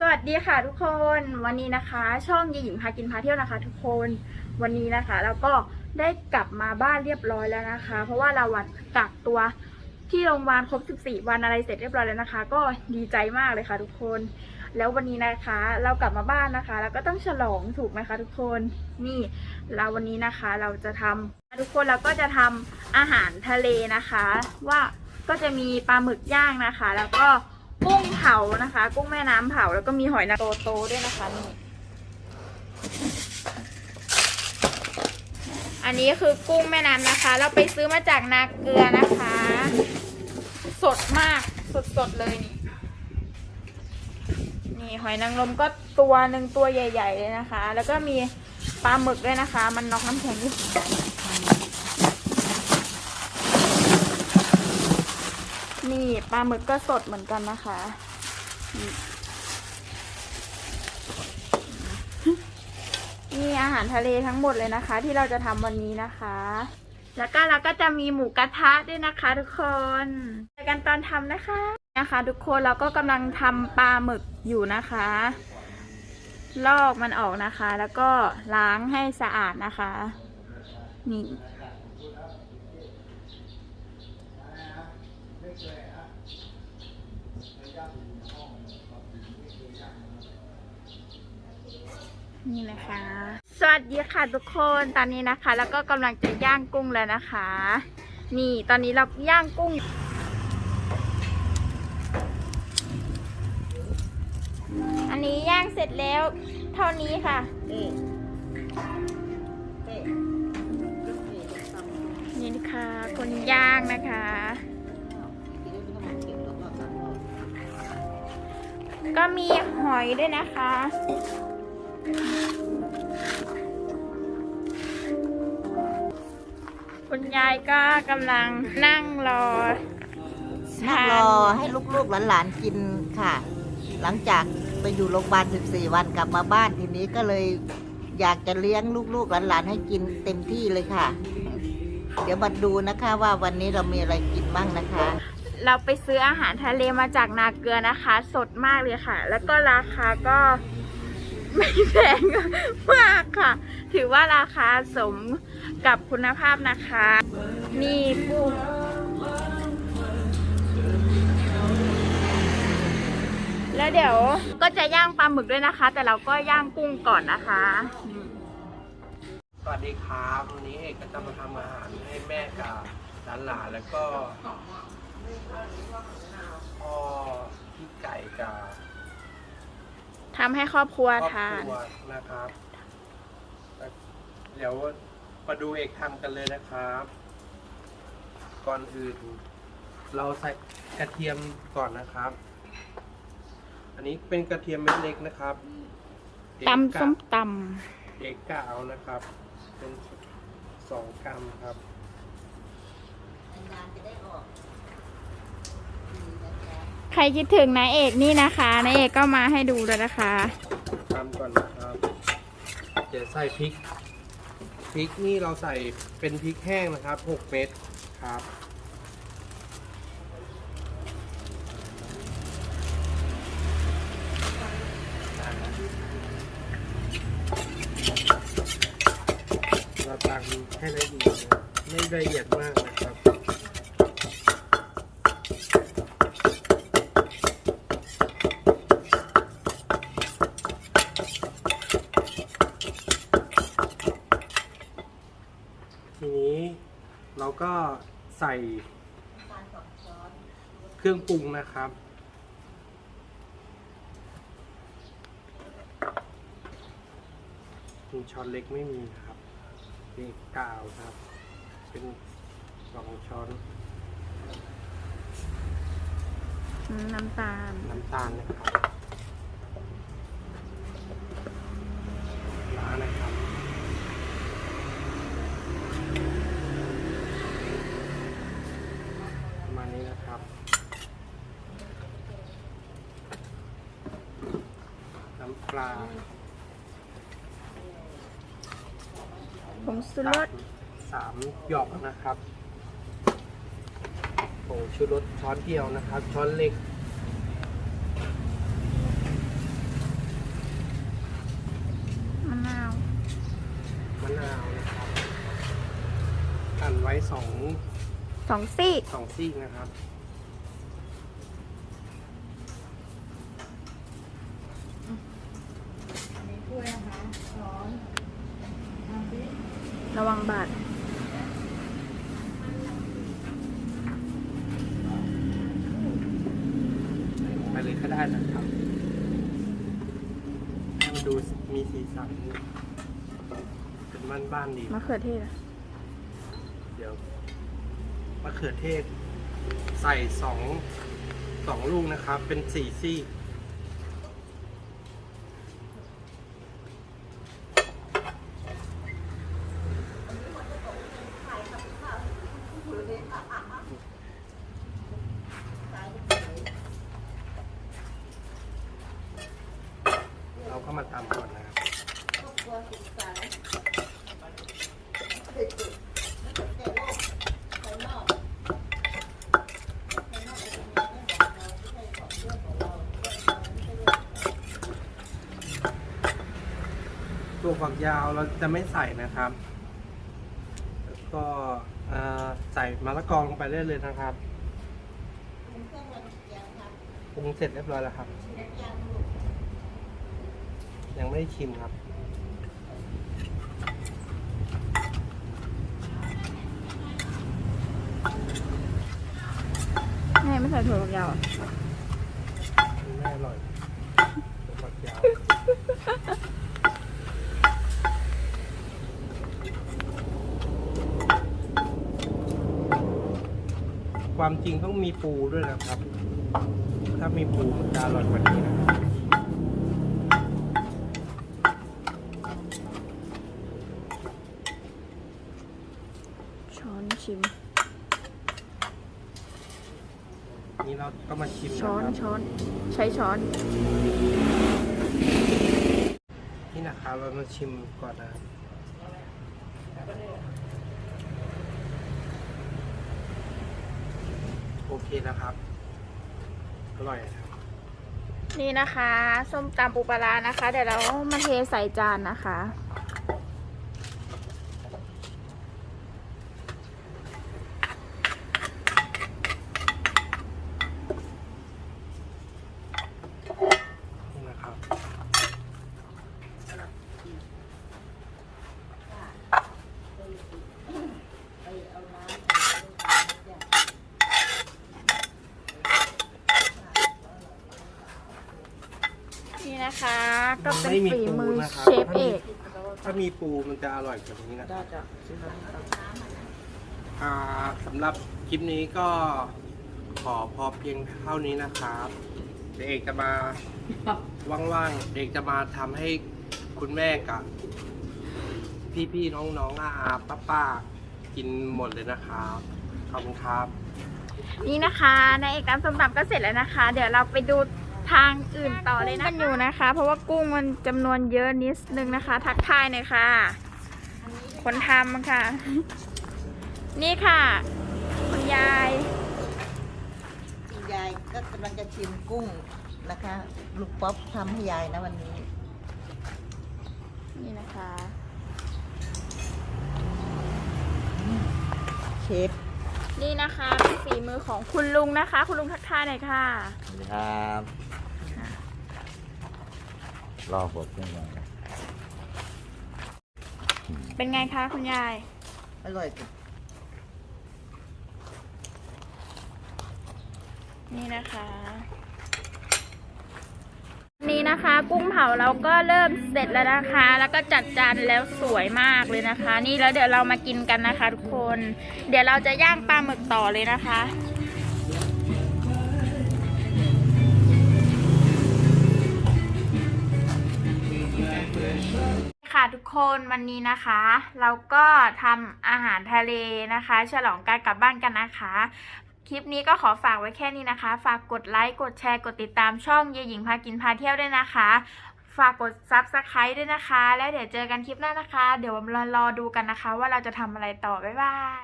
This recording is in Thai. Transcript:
สวัสดีค่ะทุกคนวันนี้นะคะ ช่องยายหญิงพากินพาเที่ยวนะคะ ทุกคนวันนี้นะคะแล้วก็ได้กลับมาบ้านเรียบร้อยแล้วนะคะ เพราะว่าเราวันกักตัวที่โรงพยาบาลครบ 14 วันอะไรเสร็จเรียบร้อยแล้วนะคะ ก็ดีใจมากเลยค่ะ ทุกคน แล้ววันนี้นะคะ เรากลับมาบ้านนะคะ แล้วก็ต้องฉลองถูกไหมคะทุกคนนี่เราวันนี้นะคะเราจะทำทุกคนเราก็จะทำอาหารทะเลนะคะ ว่าก็จะมีปลาหมึกย่างนะคะ แล้วก็ กุ้งเผานะคะ กุ้งแม่น้ำเผาแล้วก็มีหอยนางรมโตๆด้วยนะคะนี่อันนี้คือกุ้งแม่น้ำนะคะ เราไปซื้อมาจากนาเกลือนะคะ สดมากสดๆเลยนี่นี่หอยนางรมก็ตัวหนึ่งตัวใหญ่ ๆ เลยนะคะ แล้วก็มีปลาหมึกด้วยนะคะ มันน็อกน้ำแข็งอยู่ นี่ปลาหมึกก็สดเหมือนกันนะคะ นี่อาหารทะเลทั้งหมดเลยนะคะ ที่เราจะทำวันนี้นะคะ แล้วก็เราก็จะมีหมูกระทะด้วยนะคะทุกคนเจอกันตอนทำนะคะนะคะ ทุกคนเราก็กำลังทำปลาหมึกอยู่นะคะ ลอกมันออกนะคะ แล้วก็ล้างให้สะอาดนะคะ นี่ นี่นะคะ สวัสดีค่ะทุกคนตอนนี้นะคะ แล้วก็กำลังจะย่างกุ้งแล้วนะคะ นี่ตอนนี้เราย่างกุ้ง อันนี้ย่างเสร็จแล้วเท่านี้ค่ะ นี่นะคะคนย่างนะคะก็มีหอยด้วยนะคะ คุณยายก็กำลังนั่งรอนั่งรอให้ลูกๆหลานๆกินค่ะ หลังจากไปอยู่โรงพยาบาล 14 วันกลับมาบ้านทีนี้ก็เลยอยากจะเลี้ยงลูกๆหลานๆให้กินเต็มที่เลยค่ะ เดี๋ยวมาดูนะคะว่าวันนี้เรามีอะไรกินบ้างนะคะ เราไปซื้ออาหารทะเลมาจากนาเกลือนะคะ สดมากเลยค่ะ แล้วก็ราคาก็ ไม่แพงมากค่ะ ถือว่าราคาสมกับคุณภาพนะคะ นี่ปูแล้วเดี๋ยวก็จะย่างปลาหมึกด้วยนะคะ แต่เราก็ย่างกุ้งก่อนนะคะ สวัสดีครับวันนี้เอกก็จะมาทำอาหารให้แม่กับหลานๆแล้วก็พ่อพี่ไก่กับ ทำให้ครอบครัวครอบทาคนรัวนะครับแล้วเดี๋ยวมาดูเอกทำกันเลยนะครับ ก่อนอื่น เราใส่กระเทียมก่อนนะครับ อันนี้เป็นกระเทียมเม็ดเล็กนะครับเอกตำกะส้มตเอกกะเอานะครับ เป็นสองกรัมครับ ใครคิดถึงนายเอกนี่นะคะนายเอกก็มาให้ดูแล้วนะคะตามก่อนนะครับเดี๋ยวใส่พริก พริกนี่เราใส่เป็นพริกแห้งนะครับ6เม็ดครับ เราตักให้ละเอียดไม่ละเอียดมากนะครับ ทีนี้ เราก็ใส่เครื่องปรุงนะครับมีช้อนเล็กไม่มีนะครับนี่กาวครับ เป็นสองช้อนอืมน้ำตาล น้ำตาลนะครับล้านะครับ ประมาณ นี้นะครับน้ำปลาผงชูรสสามหยอกนะครับผงชูรสช้อนเดียวนะครับ ช้อนเล็ก สองซี่สองซีกนะครับระวังบาดไปเลยก็ได้นะครับให้มันดูมีสีสันเป็นบ้านบ้านๆดี มะเขือเทศอะ เดี๋ยวมะเขือเทศ ใส่สองสองลูกนะครับ เป็นสี่ซี่ เราก็มาตำก่อนนะครับ ตัว ฝักยาวเราจะไม่ใส่นะครับ แล้วก็เอ่อใส่มะละกอลงไปได้เลยนะครับปรุงเสร็จเรียบร้อยแล้วครับ ยังไม่ได้ชิมครับแม่ไม่ใส่ถั่วฝักยาวอะมันไม่อร่อยตัวฝักยาว ความจริงต้องมีปูด้วยนะครับ ถ้ามีปูมันจะอร่อยกว่านี้นะครับช้อนชิม นี่เราก็มาชิมช้อนนะครับช้อนใช้ช้อน นี่นะครับเรามาชิมก่อนนะครับโอ เคนะครับ อร่อยนะครับ นี่นะคะ ส้มตำปูปลาร้านะคะ เดี๋ยวเรามาเทใส่จานนะคะ นี่นะครับ นี่นะคะ ก็ เป็นไม่มีฝีปูมือนะครับ เชฟเอกถ้ามีปูมันจะอร่อยกว่านี้นะครับอ่าสำหรับคลิปนี้ก็ขอพอเพียงเท่านี้นะครับเดี๋ยวเอกจะมาว่างๆเอกจะมาทำให้คุณแม่กับ พี่ๆน้องๆอาอาป้าๆกินหมดเลยนะครับขอบคุณครับ นี่นะคะในเอกน้ำส้มตำก็เสร็จแล้วนะคะ เดี๋ยวเราไปดู ทางอื่นต่อเลยนะกันอยู่นะคะ เพราะว่ากุ้งมันจำนวนเยอะนิดนึงนะคะ ทักทายหน่อยค่ะ คนทำค่ะ นี่ค่ะ คุณยายคุณยายก็กำลังจะชิมกุ้งนะคะ ลูกป๊อปทำให้ยายนะวันนี้ นี่นะคะเชฟนี่นะคะเป็นฝีมือของคุณลุงนะคะ คุณลุงทักทายหน่อยค่ะสวัสดีครับ รอผมขึ้นมาเป็นไงคะคุณยาย อร่อยสุดนี่นะคะนี่นะคะ กุ้งเผาเราก็เริ่มเสร็จแล้วนะคะ แล้วก็จัดจานแล้วสวยมากเลยนะคะ นี่แล้วเดี๋ยวเรามากินกันนะคะ ทุกคน เดี๋ยวเราจะย่างปลาหมึกต่อเลยนะคะ ทุกคนวันนี้นะคะ เราก็ทำอาหารทะเลนะคะ ฉลองการกลับบ้านกันนะคะ คลิปนี้ก็ขอฝากไว้แค่นี้นะคะ ฝากกดไลค์กดแชร์กดติดตามช่องเยหญิงพากินพาเที่ยวด้วยนะคะ ฝากกดซับสไครต์ด้วยนะคะ แล้วเดี๋ยวเจอกันคลิปหน้านะคะ เดี๋ยวมารอดูกันนะคะ ว่าเราจะทำอะไรต่อบ๊ายบาย